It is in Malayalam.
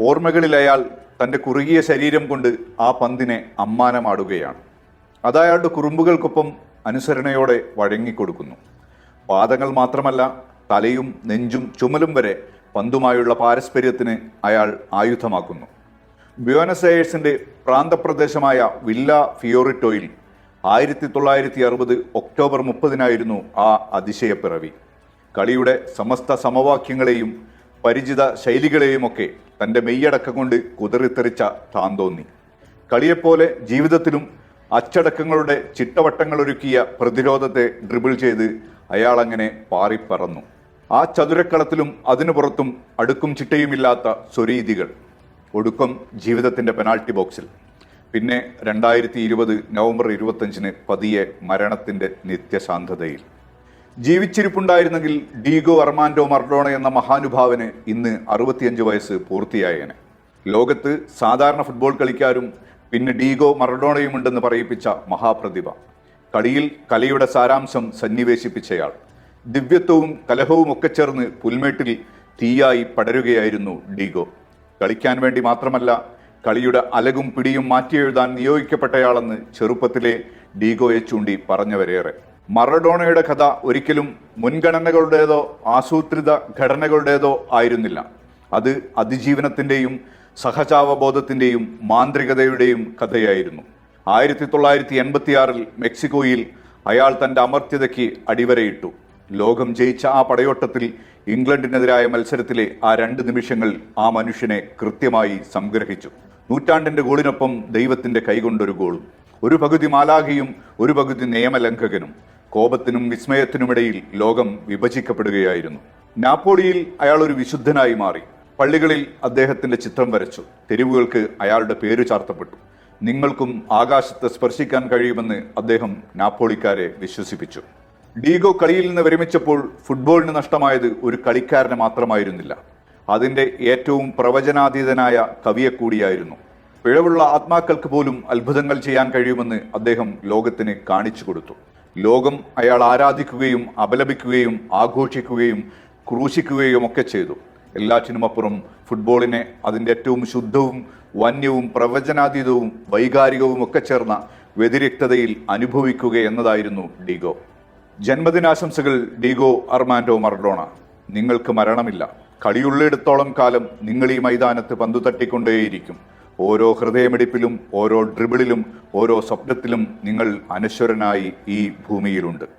ഓർമ്മകളിൽ അയാൾ തന്റെ കുറുകിയ ശരീരം കൊണ്ട് ആ പന്തിനെ അമ്മാനമാടുകയാണ്. അതയാളുടെ കുറുമ്പുകൾക്കൊപ്പം അനുസരണയോടെ വഴങ്ങിക്കൊടുക്കുന്നു. പാദങ്ങൾ മാത്രമല്ല തലയും നെഞ്ചും ചുമലും വരെ പന്തുമായുള്ള പാരസ്പര്യത്തിന് അയാൾ ആയുധമാക്കുന്നു. എയേഴ്സിന്റെ പ്രാന്തപ്രദേശമായ വില്ല ഫിയോറിറ്റോയിൽ ആയിരത്തി തൊള്ളായിരത്തി അറുപത് ഒക്ടോബർ മുപ്പതിനായിരുന്നു ആ അതിശയപ്പിറവി. കളിയുടെ സമസ്ത സമവാക്യങ്ങളെയും പരിചിത ശൈലികളെയുമൊക്കെ തന്റെ മെയ്യടക്കം കൊണ്ട് കുതിറിത്തെറിച്ച താന്തോന്നി കളിയെപ്പോലെ ജീവിതത്തിലും അച്ചടക്കങ്ങളുടെ ചിട്ടവട്ടങ്ങളൊരുക്കിയ പ്രതിരോധത്തെ ഡ്രിബിൾ ചെയ്ത് അയാൾ അങ്ങനെ പാറിപ്പറന്നു. ആ ചതുരക്കളത്തിലും അതിനു പുറത്തും അടുക്കും ചിട്ടയുമില്ലാത്ത സ്വരീതികൾ. ഒടുക്കം ജീവിതത്തിന്റെ പെനാൾട്ടി ബോക്സിൽ. പിന്നെ രണ്ടായിരത്തി ഇരുപത് നവംബർ ഇരുപത്തഞ്ചിന് പതിയെ മരണത്തിന്റെ നിത്യശാന്തതയിൽ. ജീവിച്ചിരിപ്പുണ്ടായിരുന്നെങ്കിൽ ഡീഗോ അർമാൻഡോ മർഡോണ എന്ന മഹാനുഭാവന് ഇന്ന് അറുപത്തിയഞ്ച് വയസ്സ് പൂർത്തിയായേനെ. ലോകത്ത് സാധാരണ ഫുട്ബോൾ കളിക്കാരും പിന്നെ ഡീഗോ മർഡോണയും ഉണ്ടെന്ന് പറയിപ്പിച്ച മഹാപ്രതിഭ. കളിയിൽ കലയുടെ സാരാംശം സന്നിവേശിപ്പിച്ചയാൾ. ദിവ്യത്വവും കലഹവും ഒക്കെ ചേർന്ന് പുൽമേട്ടിൽ തീയായി പടരുകയായിരുന്നു ഡീഗോ. കളിക്കാൻ വേണ്ടി മാത്രമല്ല കളിയുടെ അലകും പിടിയും മാറ്റിയെഴുതാൻ നിയോഗിക്കപ്പെട്ടയാളെന്ന് ചെറുപ്പത്തിലെ ഡീഗോയെ ചൂണ്ടി പറഞ്ഞവരേറെ. മറഡോണയുടെ കഥ ഒരിക്കലും മുൻഗണനകളുടേതോ ആസൂത്രിത ഘടനകളുടേതോ ആയിരുന്നില്ല. അത് അതിജീവനത്തിന്റെയും സഹജാവബോധത്തിന്റെയും മാന്ത്രികതയുടെയും കഥയായിരുന്നു. ആയിരത്തി തൊള്ളായിരത്തി എൺപത്തിയാറിൽ മെക്സിക്കോയിൽ അയാൾ തന്റെ അമർത്യതയ്ക്ക് അടിവരയിട്ടു. ലോകം ജയിച്ച ആ പടയോട്ടത്തിൽ ഇംഗ്ലണ്ടിനെതിരായ മത്സരത്തിലെ ആ രണ്ട് നിമിഷങ്ങൾ ആ മനുഷ്യനെ കൃത്യമായി സംഗ്രഹിച്ചു. നൂറ്റാണ്ടിന്റെ ഗോളിനൊപ്പം ദൈവത്തിന്റെ കൈകൊണ്ടൊരു ഗോളും. ഒരു പകുതി മാലാഖയും ഒരു പകുതി നിയമലംഘകനും. കോപത്തിനും വിസ്മയത്തിനുമിടയിൽ ലോകം വിഭജിക്കപ്പെടുകയായിരുന്നു. നാപ്പോളിയിൽ അയാൾ ഒരു വിശുദ്ധനായി മാറി. പള്ളികളിൽ അദ്ദേഹത്തിന്റെ ചിത്രം വരച്ചു. തെരുവുകൾക്ക് അയാളുടെ പേര് ചാർത്തപ്പെട്ടു. നിങ്ങൾക്കും ആകാശത്തെ സ്പർശിക്കാൻ കഴിയുമെന്ന് അദ്ദേഹം നാപ്പോളിക്കാരെ വിശ്വസിപ്പിച്ചു. ഡീഗോ കളിയിൽ നിന്ന് വിരമിച്ചപ്പോൾ ഫുട്ബോളിന് നഷ്ടമായത് ഒരു കളിക്കാരന് മാത്രമായിരുന്നില്ല. അതിന്റെ ഏറ്റവും പ്രവചനാതീതനായ കവിയെ കൂടിയായിരുന്നു. പിഴവുള്ള ആത്മാക്കൾക്ക് പോലും അത്ഭുതങ്ങൾ ചെയ്യാൻ കഴിയുമെന്ന് അദ്ദേഹം ലോകത്തിന് കാണിച്ചു കൊടുത്തു. ലോകം അയാൾ ആരാധിക്കുകയും അപലപിക്കുകയും ആഘോഷിക്കുകയും ക്രൂശിക്കുകയും ഒക്കെ ചെയ്തു. എല്ലാറ്റിനുമപ്പുറം ഫുട്ബോളിനെ അതിന്റെ ഏറ്റവും ശുദ്ധവും വന്യവും പ്രവചനാതീതവും വൈകാരികവും ഒക്കെ ചേർന്ന വ്യതിരിക്തതയിൽ അനുഭവിക്കുക എന്നതായിരുന്നു ഡീഗോ. ജന്മദിനാശംസകൾ ഡീഗോ അർമാൻഡോ മർഡോണ നിങ്ങൾക്ക് മരണമില്ല. കളിയുള്ളിടത്തോളം കാലം നിങ്ങൾ ഈ മൈതാനത്ത് പന്തു തട്ടിക്കൊണ്ടേയിരിക്കും ഓരോ ഹൃദയമിടിപ്പിലും ഓരോ ഡ്രിബിളിലും ഓരോ സ്വപ്നത്തിലും നിങ്ങൾ അനശ്വരനായി ഈ ഭൂമിയിലുണ്ട്.